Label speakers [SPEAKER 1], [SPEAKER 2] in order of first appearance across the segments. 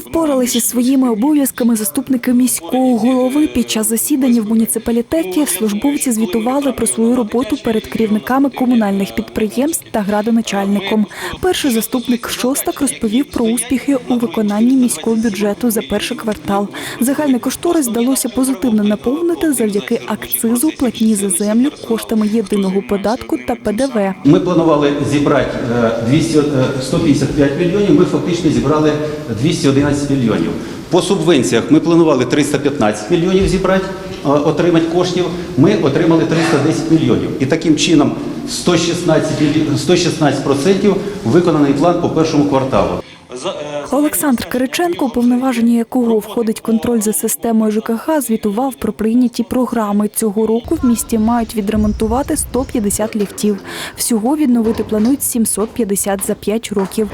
[SPEAKER 1] впоралися із своїми обов'язками заступники міського голови під час засідання в муніципалітеті службовці звітували про свою роботу перед керівниками комунальних підприємств та градоначальником. Перший заступник Шостак розповів про успіхи у виконанні міського бюджету за перший квартал. Загальний кошторис вдалося позитивно наповнити завдяки акцизу, платні за землю, коштами єдиного податку та ПДВ.
[SPEAKER 2] Ми планували зібрати е, 200, е, 155 мільйонів, ми фактично зібрали 211 мільйонів. По субвенціях ми планували 315 мільйонів зібрати, е, отримати коштів, ми отримали 310 мільйонів. І таким чином 116 116% виконаний план по першому кварталу.
[SPEAKER 1] Олександр Кириченко, у повноваження якого входить контроль за системою ЖКХ, звітував про прийняті програми. Цього року в місті мають відремонтувати 150 ліфтів. Всього відновити планують 750 за 5 років.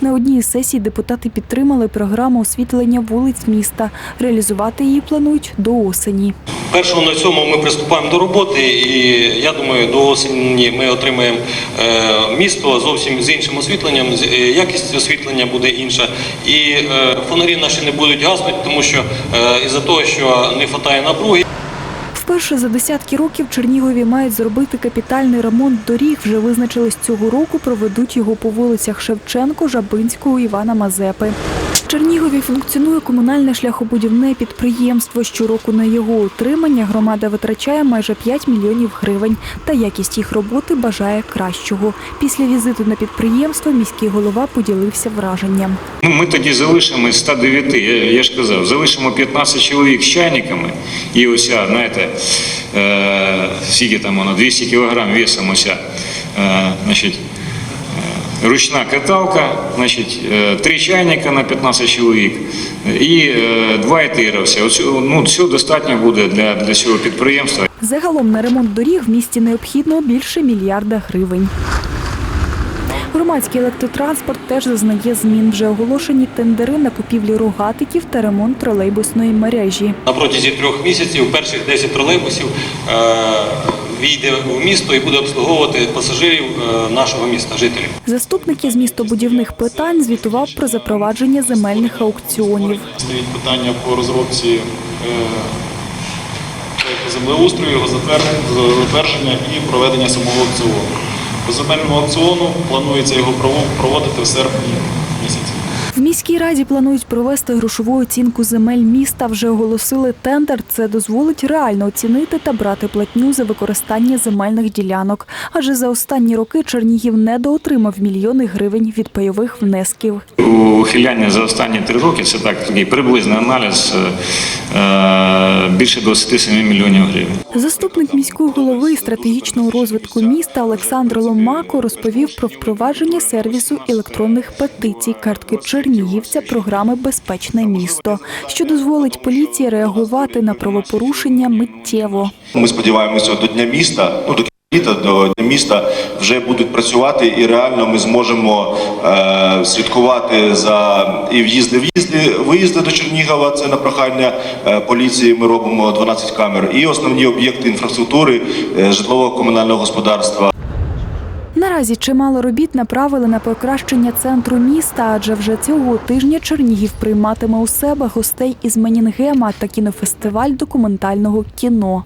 [SPEAKER 1] На одній із сесій депутати підтримали програму освітлення вулиць міста. Реалізувати її планують до осені.
[SPEAKER 3] Першого на цьому ми приступаємо до роботи, і я думаю, до осені ми отримаємо е, місто зовсім з іншим освітленням. е, Якість освітлення буде інша, і е, фонарі наші не будуть гаснути, тому що е, із-за того, що не вистачає напруги.
[SPEAKER 1] Вперше за десятки років Чернігові мають зробити капітальний ремонт доріг. Вже визначились цього року. Проведуть його по вулицях Шевченко, Жабинського, Івана Мазепи. Чернігові функціонує комунальне шляхобудівне підприємство. Щороку на його утримання громада витрачає майже 5 мільйонів гривень. Та якість їх роботи бажає кращого. Після візиту на підприємство міський голова поділився враженням.
[SPEAKER 4] Ну, Ми тоді залишимо із 109, я, я ж казав, залишимо 15 чоловік з чайниками, і ося, знаєте, е, скільки там воно, 200 кілограм весом ося, е, значить, ручна каталка, значить, е, три чайника на 15 чоловік і е, два етировця. Оцю- Ну, цього достатньо буде для, для цього підприємства.
[SPEAKER 1] Загалом на ремонт доріг в місті необхідно більше мільярда гривень. Громадський електротранспорт теж зазнає змін. Вже оголошені тендери на купівлю рогатиків та ремонт тролейбусної мережі.
[SPEAKER 3] На протязі трьох місяців перших 10 тролейбусів е, війде в місто і буде обслуговувати пасажирів е, нашого міста, жителів.
[SPEAKER 1] Заступник із містобудівних питань звітував про запровадження земельних аукціонів.
[SPEAKER 5] Стоїть питання по розробці е, землеустрою, його затвердження, і проведення самого аукціону. По земельному аукціону планується його прово- проводити в серпні місяці.
[SPEAKER 1] Міській раді планують провести грошову оцінку земель міста. Вже оголосили тендер. Це дозволить реально оцінити та брати платню за використання земельних ділянок. Адже за останні роки Чернігів недоотримав мільйони гривень від пайових внесків.
[SPEAKER 4] Ухиляння за останні три роки це так такий приблизний аналіз е, е, більше 27 мільйонів гривень.
[SPEAKER 1] Заступник міського голови стратегічного розвитку міста Олександр Ломако розповів про впровадження сервісу електронних петицій картки Чернігівця програми Безпечне місто, що дозволить поліції реагувати на правопорушення миттєво.
[SPEAKER 6] Ми сподіваємося, до Дня міста, ну до літа, до Дня міста вже будуть працювати, і реально ми зможемо е, слідкувати за і в'їзди, в'їзди, виїзди до Чернігова. Це на прохання е, поліції. Ми робимо 12 камер, і основні об'єкти інфраструктури е, житлового комунального господарства.
[SPEAKER 1] Наразі чимало робіт направили на покращення центру міста, адже вже цього тижня Чернігів прийматиме у себе гостей із Менінгема та кінофестиваль документального кіно.